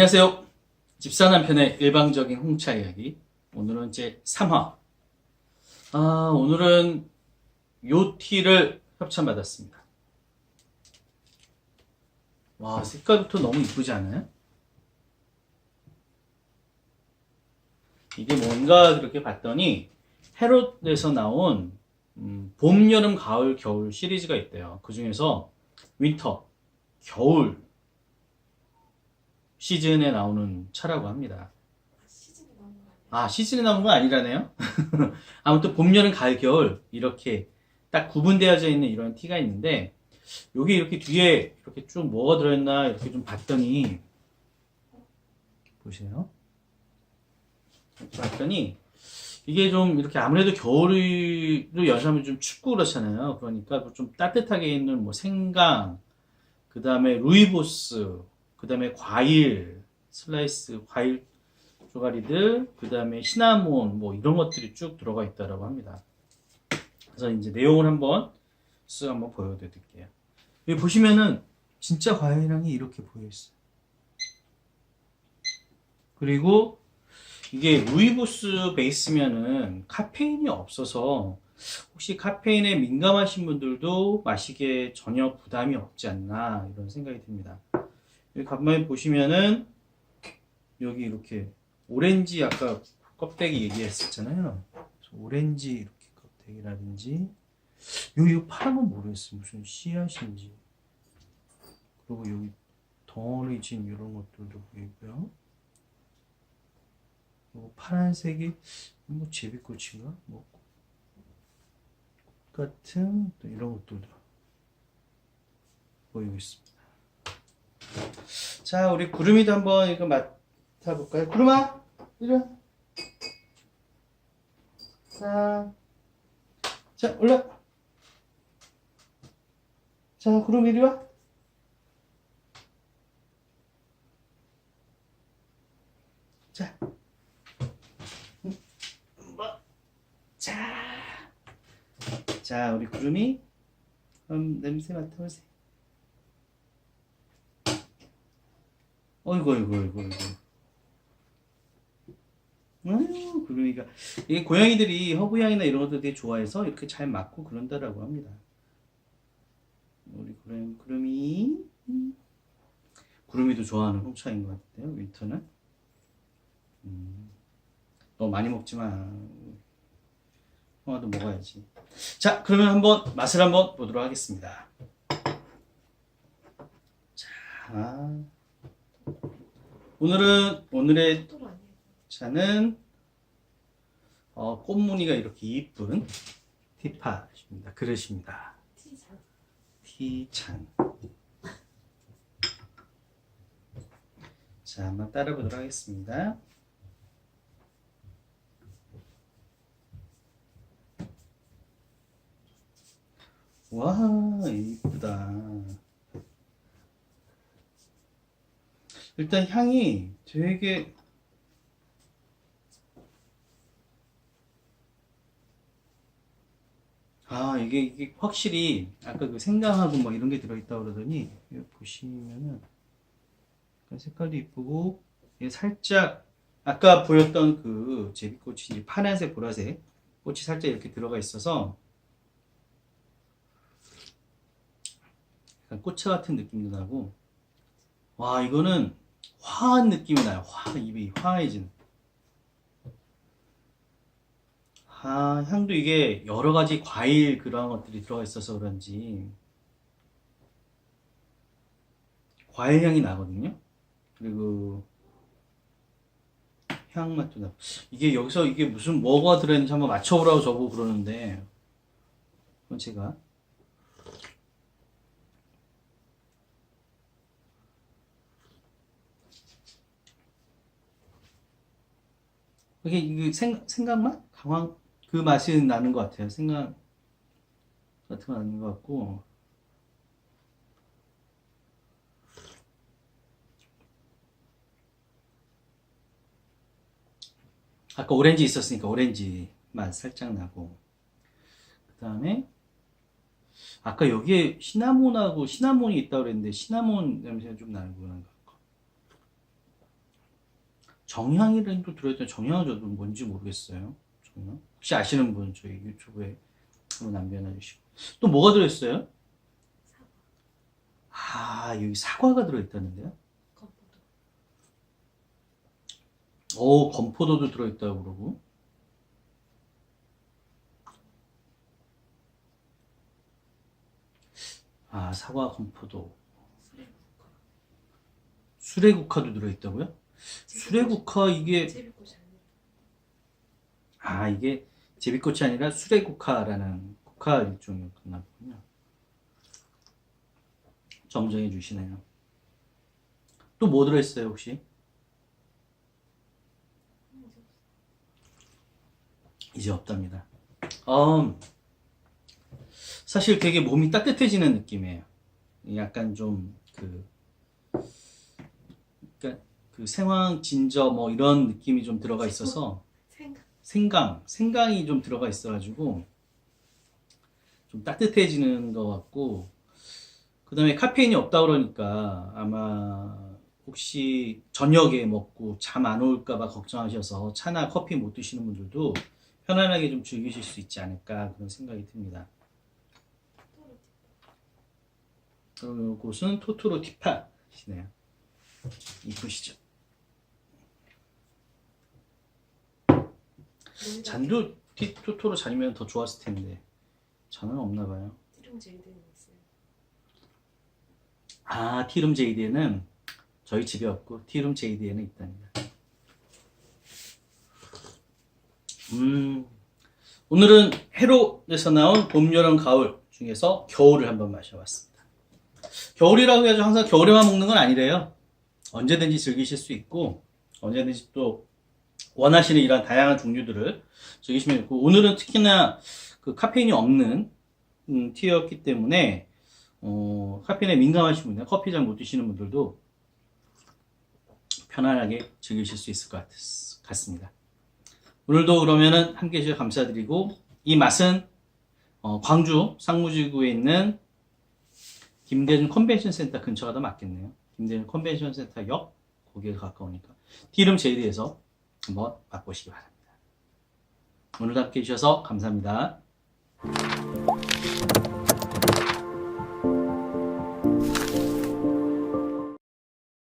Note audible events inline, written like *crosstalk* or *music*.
안녕하세요. 집사 남 편의 일방적인 홍차 이야기. 오늘은 제 3화. 아, 오늘은 요 티를 협찬받았습니다. 와, 색깔부터 너무 이쁘지 않아요? 이게 뭔가 그렇게 봤더니 헤롯에서 나온 음, 봄, 여름, 가을, 겨울 시리즈가 있대요. 그 중에서 윈터, 겨울 시즌에 나오는 차라고 합니다. 아, 시즌에 나온 건 아니라네요? *laughs* 아무튼 봄, 여름, 가을, 겨울 이렇게 딱 구분되어져 있는 이런 티가 있는데 여기 이렇게 뒤에 이렇게 쭉 뭐가 들어있나 이렇게 좀 봤더니 보세요. 봤더니 이게 좀 이렇게 아무래도 겨울을 연시하면 좀 춥고 그렇잖아요. 그러니까 좀 따뜻하게 있는 뭐 생강, 그 다음에 루이보스, 그 다음에 과일, 슬라이스 과일 조가리들, 그 다음에 시나몬, 뭐 이런 것들이 쭉 들어가 있다라고 합니다. 그래서 이제 내용을 한번 쓱 한번 보여드릴게요. 여기 보시면은 진짜 과일 향이 이렇게 보여있어요. 그리고 이게 루이보스 베이스면은 카페인이 없어서 혹시 카페인에 민감하신 분들도 마시기에 전혀 부담이 없지 않나 이런 생각이 듭니다. 간만에 보시면은 여기 이렇게 오렌지 아까 껍데기 얘기했었잖아요. 오렌지 이렇게 껍데기라든지 여기 이거 파란 건 모르겠어요. 무슨 씨앗인지 그리고 여기 덩어리 진 이런 것들도 보이고요. 뭐 파란색이 뭐 제비꽃인가? 뭐 같은 또 이런 것들도 보이고 있습니다. 자, 우리 구름이도 한번 이거 맡아볼까요? 구름아, 이리 와. 자, 자, 올라. 자, 구름 이리 와. 자, 음, 뭐, 자, 자, 우리 구름이 음, 냄새 맡아보세요. 어이구, 어이구, 어이구, 어이구. 아유, 구름이가. 이게 고양이들이 허브향이나 이런 것들 되게 좋아해서 이렇게 잘 맡고 그런다라고 합니다. 우리 구름, 구름이. 음. 구름이도 좋아하는 홍차인 것 같아요, 윈터는. 음, 너무 많이 먹지 마. 형아도 먹어야지. 자, 그러면 한번 맛을 한번 보도록 하겠습니다. 자, 오늘은 오늘의? 차는 어, 꽃무늬가 이렇게 이쁜 티팟입니다. 그릇입니다. 티찬. 자, 한번 따라 보도록 하겠습니다. 와, 이쁘다. 일단 향이 되게 아, 이게, 이게 확실히, 아까 그 생강하고 뭐 이런 게 들어있다 그러더니, 보시면은, 색깔도 이쁘고, 살짝, 아까 보였던 그 제비꽃이 이제 파란색, 보라색, 꽃이 살짝 이렇게 들어가 있어서, 꽃차 같은 느낌도 나고, 와, 이거는 화한 느낌이 나요. 화, 입이 화해지는. 아, 향도 이게 여러 가지 과일 그런 것들이 들어가 있어서 그런지 과일 향이 나거든요. 그리고 향 맛도 나. 이게 여기서 이게 무슨 뭐가 들어있는지 한번 맞춰보라고 저보고 그러는데 제가 이게 이게 생 생강맛? 강황 그 맛이 나는 것 같아요. 생강 같은 거 나는 것 같고. 아까 오렌지 있었으니까 오렌지 맛 살짝 나고. 그 다음에 아까 여기에 시나몬하고 시나몬이 있다고 그랬는데 시나몬 냄새가 좀 나는 것 같고. 정향이라는 또 들어있던 정향은 저도 뭔지 모르겠어요. 정향? 혹시 아시는 분 저희 유튜브에 한번 남겨놔 주시고 또 뭐가 들어있어요? 아 여기 사과가 들어있다는데요? 건포도. 오 건포도도 들어있다고 그러고 아 사과 건포도 수레국화. 수레국화도 들어있다고요? 수레국화 이게 아 이게 제비꽃이 아니라 수레국화라는 국화 일종이었나 보군요. 정정해 주시네요. 또 뭐 들어있어요 혹시? 이제 없답니다. 음, 사실 되게 몸이 따뜻해지는 느낌이에요. 약간 좀 그, 그 생황 진저 뭐 이런 느낌이 좀 들어가 있어서. 생강, 생강이 좀 들어가 있어가지고 좀 따뜻해지는 것 같고 그 다음에 카페인이 없다 그러니까 아마 혹시 저녁에 먹고 잠 안 올까봐 걱정하셔서 차나 커피 못 드시는 분들도 편안하게 좀 즐기실 수 있지 않을까 그런 생각이 듭니다. 그럼 이곳은 토토로 티파시네요. 이쁘시죠? 잔도 티 토토로 잔이면 더 좋았을 텐데 잔은 없나 봐요. 티름 제이드는 있어요. 아 티룸 제이드에는 저희 집에 없고 티룸 제이드에는 있답니다. 음 오늘은 해로에서 나온 봄, 여름, 가을 중에서 겨울을 한번 마셔봤습니다. 겨울이라고 해서 항상 겨울에만 먹는 건 아니래요. 언제든지 즐기실 수 있고 언제든지 또 원하시는 이런 다양한 종류들을 즐기시면 있고 오늘은 특히나 그 카페인이 없는 음, 티였기 때문에 어, 카페인에 민감하신 분들, 커피 잘 못 드시는 분들도 편안하게 즐기실 수 있을 것 같, 같습니다. 오늘도 그러면은 함께 해주셔서 감사드리고 이 맛은 어, 광주 상무지구에 있는 김대중 컨벤션 센터 근처가 더 맞겠네요. 김대중 컨벤션 센터 역 거기에 가까우니까 티름 제이드에서 한번 맛보시기 바랍니다. 오늘도 함께 해주셔서 감사합니다.